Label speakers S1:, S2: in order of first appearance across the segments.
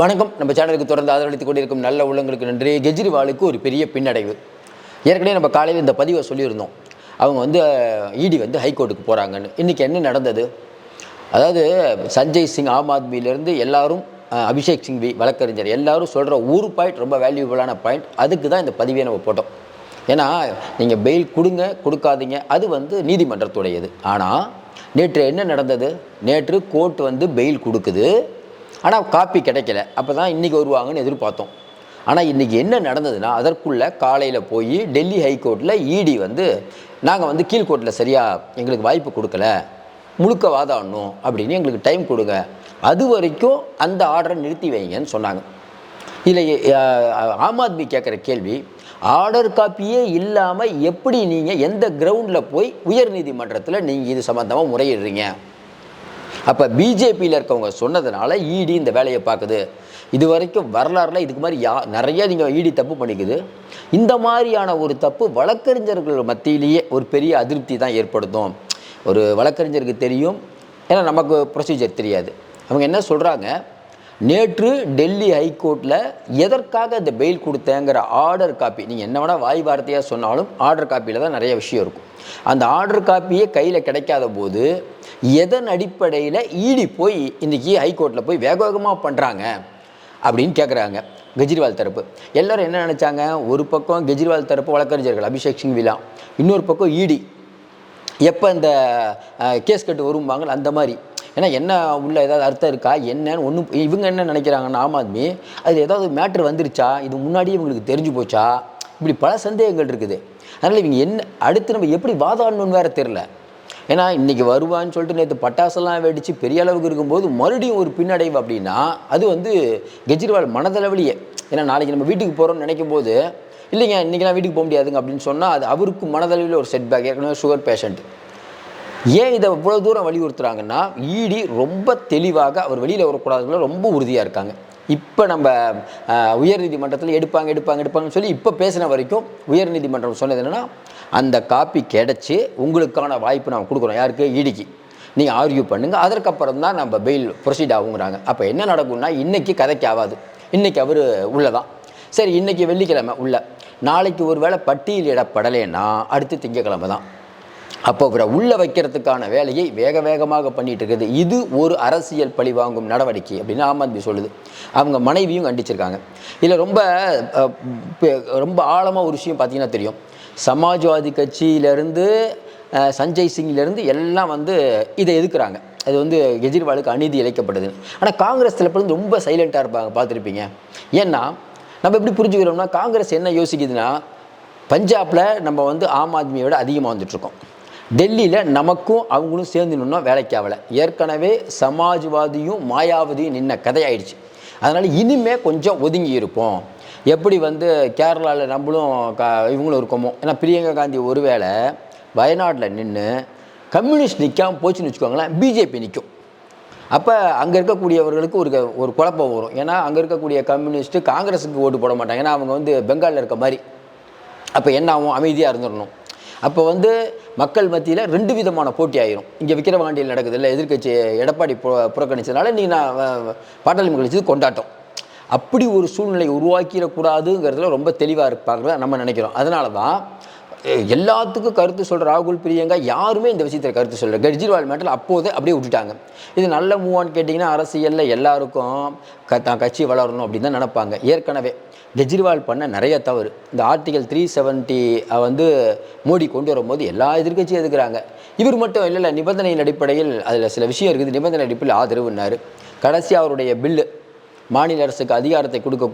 S1: வணக்கம். நம்ம சேனலுக்கு தொடர்ந்து ஆதரவளித்துக் கொண்டிருக்கும் நல்ல உள்ளங்களுக்கு நன்றி. கெஜ்ரிவாலுக்கு ஒரு பெரிய பின்னடைவு. ஏற்கனவே நம்ம காலையில் இந்த பதிவை சொல்லியிருந்தோம். அவங்க வந்து இடி வந்து ஹைகோர்ட்டுக்கு போகிறாங்கன்னு இன்றைக்கி என்ன நடந்தது? அதாவது சஞ்சய் சிங் ஆம் ஆத்மியிலேருந்து எல்லாரும் அபிஷேக் அபிஷேக் சிங்வி வழக்கறிஞர் எல்லாரும் சொல்கிற ஒரு பாயிண்ட் ரொம்ப வேல்யூபிளான பாயிண்ட் அதுக்கு தான் இந்த பதிவை நம்ம போட்டோம். ஏன்னா நீங்கள் பெயில் கொடுங்க கொடுக்காதீங்க. அது வந்து நீதிமன்றத்துடையது. ஆனால் நேற்று என்ன நடந்தது? நேற்று கோர்ட் வந்து பெயில் கொடுக்குது. ஆனால் காப்பி கிடைக்கல. அப்போ தான் இன்றைக்கி வருவாங்கன்னு எதிர்பார்த்தோம். ஆனால் இன்றைக்கி என்ன நடந்ததுன்னா அதற்குள்ளே காலையில் போய் டெல்லி ஹைகோர்ட்டில் இடி வந்து நாங்கள் வந்து கீழ்கோர்ட்டில் சரியாக எங்களுக்கு வாய்ப்பு கொடுக்கல. முழுக்க வாதாடணும் அப்படின்னு எங்களுக்கு டைம் கொடுங்க. அது வரைக்கும் அந்த ஆர்டரை நிறுத்தி வைங்கன்னு சொன்னாங்க. இதில் ஆம் ஆத்மி கேட்குற கேள்வி ஆர்டர் காப்பியே இல்லாமல் எப்படி நீங்கள் எந்த கிரவுண்டில் போய் உயர்நீதிமன்றத்தில் நீங்கள் இது சம்மந்தமாக முறையிடுறீங்க? அப்போ பிஜேபியில் இருக்கவங்க சொன்னதுனால இடி இந்த வேலையை பார்க்குது. இது வரைக்கும் வரலாறுல இதுக்கு மாதிரி யா நிறைய நீங்கள் இடி தப்பு பண்ணிக்குது. இந்த மாதிரியான ஒரு தப்பு வழக்கறிஞர்கள் மத்தியிலேயே ஒரு பெரிய அதிருப்தி தான் ஏற்படுத்தும். ஒரு வழக்கறிஞருக்கு தெரியும். ஏன்னா நமக்கு ப்ரொசீஜர் தெரியாது. அவங்க என்ன சொல்கிறாங்க நேற்று டெல்லி ஹைகோர்ட்டில் எதற்காக இந்த பெயில் கொடுத்தேங்கிற ஆர்டர் காப்பி நீங்கள் என்ன வேணால் வாய் வார்த்தையாக சொன்னாலும் ஆர்டர் காப்பியில் தான் நிறைய விஷயம் இருக்கும். அந்த ஆர்டர் காப்பியே கையில் கிடைக்காத போது எதன் அடிப்படையில் ஈடி போய் இன்றைக்கி ஹைகோர்ட்டில் போய் வேக வேகமாக பண்ணுறாங்க அப்படின்னு கேட்குறாங்க கெஜ்ரிவால் தரப்பு. எல்லோரும் என்ன நினச்சாங்க? ஒரு பக்கம் கெஜ்ரிவால் தரப்பு வழக்கறிஞர்கள் அபிஷேக் சிங்விலா இன்னொரு பக்கம் ஈடி எப்போ இந்த கேஸ் கட்டு வரும்பாங்க அந்த மாதிரி. ஏன்னா என்ன உள்ள ஏதாவது அர்த்தம் இருக்கா? என்னன்னு ஒன்றும் இவங்க என்ன நினைக்கிறாங்கன்னா ஆம் ஆத்மி அதில் ஏதாவது மேட்ரு வந்துருச்சா? இது முன்னாடியே இவங்களுக்கு தெரிஞ்சு போச்சா? இப்படி பல சந்தேகங்கள் இருக்குது. அதனால் இவங்க என்ன அடுத்து நம்ம எப்படி வாதாடணும்னு வேறு தெரில ஏன்னா இன்றைக்கி வருவான்னு சொல்லிட்டு நேற்று பட்டாசெல்லாம் வெடித்து பெரிய அளவுக்கு இருக்கும்போது மறுபடியும் ஒரு பின்னடைவு அப்படின்னா அது வந்து கெஜ்ரிவால் மனதளவிலேயே. ஏன்னா நாளைக்கு நம்ம வீட்டுக்கு போகிறோம்னு நினைக்கும் போது இல்லைங்க இன்றைக்கெல்லாம் வீட்டுக்கு போக முடியாதுங்க அப்படின்னு சொன்னால் அது அவருக்கு மனதளவில் ஒரு செட் பேக் ஏற்கனவே சுகர் பேஷண்ட் ஏன் இதை இவ்வளோ தூரம் வலியுறுத்துறாங்கன்னா இடி ரொம்ப தெளிவாக அவர் வெளியில் வரக்கூடாதுல ரொம்ப உறுதியாக இருக்காங்க. இப்போ நம்ம உயர்நீதிமன்றத்தில் எடுப்பாங்க எடுப்பாங்க எடுப்பாங்கன்னு சொல்லி இப்போ பேசின வரைக்கும் உயர்நீதிமன்றம் சொன்னது என்னென்னா அந்த காப்பி கிடச்சி உங்களுக்கான வாய்ப்பு நம்ம கொடுக்குறோம். யாருக்கு? இடிக்கு நீங்கள் ஆர்கியூ பண்ணுங்கள் அதற்கப்புறம் தான் நம்ம பெயில் ப்ரொசீட் ஆகுங்கிறாங்க. அப்போ என்ன நடக்கும்னா இன்றைக்கி கதைக்கு ஆகாது. இன்றைக்கி அவர் உள்ளதான். சரி இன்றைக்கி வெள்ளிக்கிழமை உள்ள. நாளைக்கு ஒரு வேளை பட்டியலிடப்படலைன்னா அடுத்து திங்கக்கிழமை தான் அப்போ இவரை உள்ளே வைக்கிறதுக்கான வேலையை வேக வேகமாக பண்ணிட்டு இருக்குது. இது ஒரு அரசியல் பழிவாங்கும் நடவடிக்கை அப்படின்னு ஆம் ஆத்மி சொல்லுது. அவங்க மனைவியும் கண்டிச்சிருக்காங்க. இதில் ரொம்ப ரொம்ப ஆழமாக ஒரு விஷயம் பார்த்தீங்கன்னா தெரியும். சமாஜ்வாதி கட்சியிலேருந்து சஞ்சய் சிங்லேருந்து எல்லாம் வந்து இதை எதுக்குறாங்க அது வந்து கெஜ்ரிவாலுக்கு அநீதி இழைக்கப்படுது. ஆனால் காங்கிரஸ் தரப்புல ரொம்ப சைலண்ட்டாக இருப்பாங்க. பார்த்துருப்பீங்க. ஏன்னா நம்ம எப்படி புரிஞ்சுக்கிறோம்னா காங்கிரஸ் என்ன யோசிக்குதுன்னா பஞ்சாபில் நம்ம வந்து ஆம் ஆத்மியை விட அதிகமாக வந்துட்ருக்கோம் டெல்லியில் நமக்கும் அவங்களும் சேர்ந்து நின்னோம் வேலைக்கு ஆகலை. ஏற்கனவே சமாஜ்வாதியும் மாயாவதியும் நின்ன கதையாயிடுச்சு. அதனால் இனிமே கொஞ்சம் ஒதுங்கி இருப்போம். எப்படி வந்து கேரளாவில் நம்மளும் க இவங்களும் இருக்கோமோ? ஏன்னா பிரியங்கா காந்தி ஒருவேளை வயநாட்டில் நின்று கம்யூனிஸ்ட் நிற்காமல் போச்சுன்னு வச்சுக்கோங்களேன் பிஜேபி நிற்கும் அப்போ அங்கே இருக்கக்கூடியவர்களுக்கு ஒரு க- ஒரு குழப்பம் வரும். ஏன்னா அங்கே இருக்கக்கூடிய கம்யூனிஸ்ட்டு காங்கிரஸுக்கு ஓட்டு போட மாட்டாங்க. ஏன்னா அவங்க வந்து பெங்காலில் இருக்க மாதிரி. அப்போ என்ன ஆகும்? அமைதியாக இருந்துடணும் அப்போ வந்து மக்கள் மத்தியில் ரெண்டு விதமான போட்டி ஆயிரும். இங்கே விக்கிரவாண்டியில் நடக்குது இல்லை எதிர்க்கட்சி எடப்பாடி புற புறக்கணிச்சதுனால நீ நான் அஹ், பாட்டாளி கழிச்சது கொண்டாட்டம். அப்படி ஒரு சூழ்நிலை உருவாக்கிடக்கூடாதுங்கிறதுல ரொம்ப தெளிவாக இருப்பாங்க நம்ம நினைக்கிறோம். அதனால தான் எல்லாத்துக்கும் கருத்து சொல்கிற ராகுல் பிரியங்கா யாருமே இந்த விஷயத்தில் கருத்து சொல்கிற கெஜ்ரிவால் மேட்டில் அப்போதே அப்படியே விட்டுட்டாங்க. இது நல்ல மூவான்னு கேட்டிங்கன்னா அரசியலில் எல்லாருக்கும் க தான் கட்சி வளரணும் அப்படின்னு தான் நினப்பாங்க. ஏற்கனவே கெஜ்ரிவால் பண்ண நிறைய தவறு. இந்த ஆர்டிகல் த்ரீ செவன்ட்டி வந்து மோடி கொண்டு வரும்போது எல்லா எதிர்க்கட்சியும் எதுக்குறாங்க இவர் மட்டும் இல்லை நிபந்தனையின் அடிப்படையில் அதில் சில விஷயம் இருக்குது. நிபந்தனை அடிப்படையில் ஆதரவுன்னாரு. கடைசி அவருடைய பில்லு மாநில அரசுக்கு அதிகாரத்தை கொடுக்க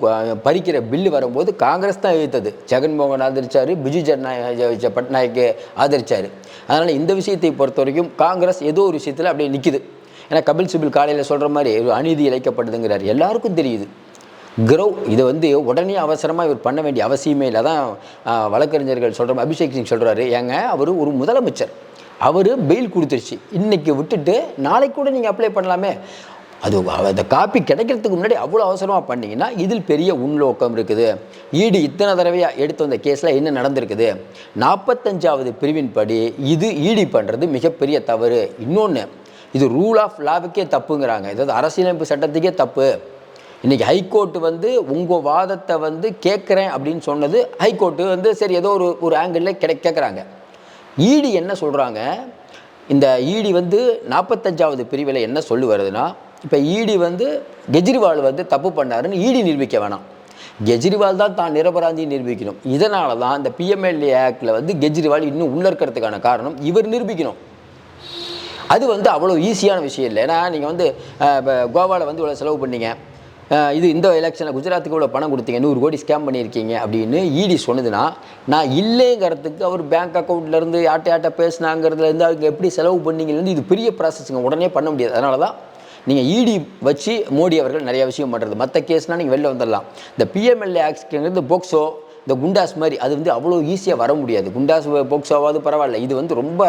S1: பறிக்கிற பில்லு வரும்போது காங்கிரஸ் தான் எதிர்த்தது. ஜெகன்மோகன் ஆதரிச்சார் பிஜு ஜனநாயக பட்நாயக்கு ஆதரிச்சார். அதனால் இந்த விஷயத்தை பொறுத்த வரைக்கும் காங்கிரஸ் ஏதோ ஒரு விஷயத்தில் அப்படியே நிற்கிது ஏன்னா கபில் சிபில் காலையில் சொல்கிற மாதிரி ஒரு அநீதி இழைக்கப்படுதுங்கிறார். எல்லாருக்கும் தெரியுது. கிரவ் இதை வந்து உடனே அவசரமாக இவர் பண்ண வேண்டிய அவசியமே இல்லை. தான் வழக்கறிஞர்கள் சொல்கிற அபிஷேக் சிங் சொல்கிறாரு ஏங்க அவர் ஒரு முதலமைச்சர். அவர் பெயில் கொடுத்துருச்சு. இன்றைக்கி விட்டுட்டு நாளைக்கு கூட நீங்கள் அப்ளை பண்ணலாமே. அது அந்த காப்பி கிடைக்கிறதுக்கு முன்னாடி அவ்வளோ அவசரமாக பண்ணிங்கன்னா இதில் பெரிய உள்நோக்கம் இருக்குது. ஈடு இத்தனை தடவையாக எடுத்து வந்த கேஸில் என்ன நடந்திருக்குது? நாற்பத்தஞ்சாவது பிரிவின்படி இது ஈடி பண்ணுறது மிகப்பெரிய தவறு. இன்னொன்று இது ரூல் ஆஃப் லாவுக்கே தப்புங்கிறாங்க. இதாவது அரசியலமைப்பு சட்டத்துக்கே தப்பு. இன்றைக்கி ஹைகோர்ட் வந்து உங்கள் வாதத்தை வந்து கேட்குறேன் அப்படின்னு சொன்னது ஹைகோர்ட்டு வந்து சரி ஏதோ ஒரு ஒரு ஆங்கிளில் கிடை கேட்குறாங்க. ஈடி என்ன சொல்கிறாங்க இந்த ஈடி வந்து நாற்பத்தஞ்சாவது பிரிவில் என்ன சொல்லி வருதுன்னா இப்போ ஈடி வந்து கெஜ்ரிவால் வந்து தப்பு பண்ணாருன்னு ஈடி நிரூபிக்க வேணாம். கெஜ்ரிவால் தான் தான் நிரபராந்தி நிரூபிக்கணும். இதனால தான் இந்த பிஎம்எல்ஏ ஆக்டில் வந்து கெஜ்ரிவால் இன்னும் உள்ள இருக்கிறதுக்கான காரணம் இவர் நிரூபிக்கணும். அது வந்து அவ்வளோ ஈஸியான விஷயம் இல்லை. ஏன்னா நீங்கள் வந்து இப்போ கோவாவில் வந்து இவ்வளோ செலவு பண்ணீங்க. இது இந்த எலெக்ஷனில் குஜராத்துக்கு இவ்வளோ பணம் கொடுத்தீங்க நூறு கோடி ஸ்கேம் பண்ணியிருக்கீங்க அப்படின்னு இடி சொன்னதுன்னா நான் இல்லைங்கிறதுக்கு அவர் பேங்க் அக்கௌண்ட்லேருந்து யார்ட்ட யார்ட்ட பேசினாங்கிறதுலேருந்து அவங்க எப்படி செலவு பண்ணீங்கலேருந்து இது பெரிய ப்ராசஸ்ங்க உடனே பண்ண முடியாது. அதனால தான் நீங்கள் இடி வச்சு மோடி அவர்கள் நிறைய விஷயம் பண்ணுறது மற்ற கேஸ்னால் நீங்கள் வெளில வந்துடலாம் இந்த பிஎம்எல்ஏ ஆக்ஸ்ங்கிறது போக்சோ இந்த குண்டாஸ் மாதிரி அது வந்து அவ்வளோ ஈஸியாக வர முடியாது. குண்டாஸ் போக்சோவாவது பரவாயில்ல. இது வந்து ரொம்ப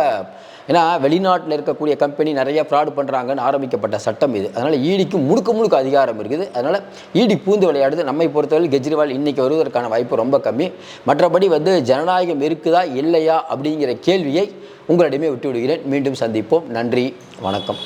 S1: ஏன்னா வெளிநாட்டில் இருக்கக்கூடிய கம்பெனி நிறைய ஃப்ராடு பண்ணுறாங்கன்னு ஆரம்பிக்கப்பட்ட சட்டம் இது. அதனால் ஈடிக்கு முழுக்க முழுக்க அதிகாரம் இருக்குது. அதனால் ஈடி பூந்து விளையாடுது. நம்மை பொறுத்தவரை கெஜ்ரிவால் இன்றைக்கி வருவதற்கான வாய்ப்பு ரொம்ப கம்மி. மற்றபடி வந்து ஜனநாயகம் இருக்குதா இல்லையா அப்படிங்கிற கேள்வியை உங்களிடமே விட்டு விடுகிறேன் மீண்டும் சந்திப்போம். நன்றி. வணக்கம்.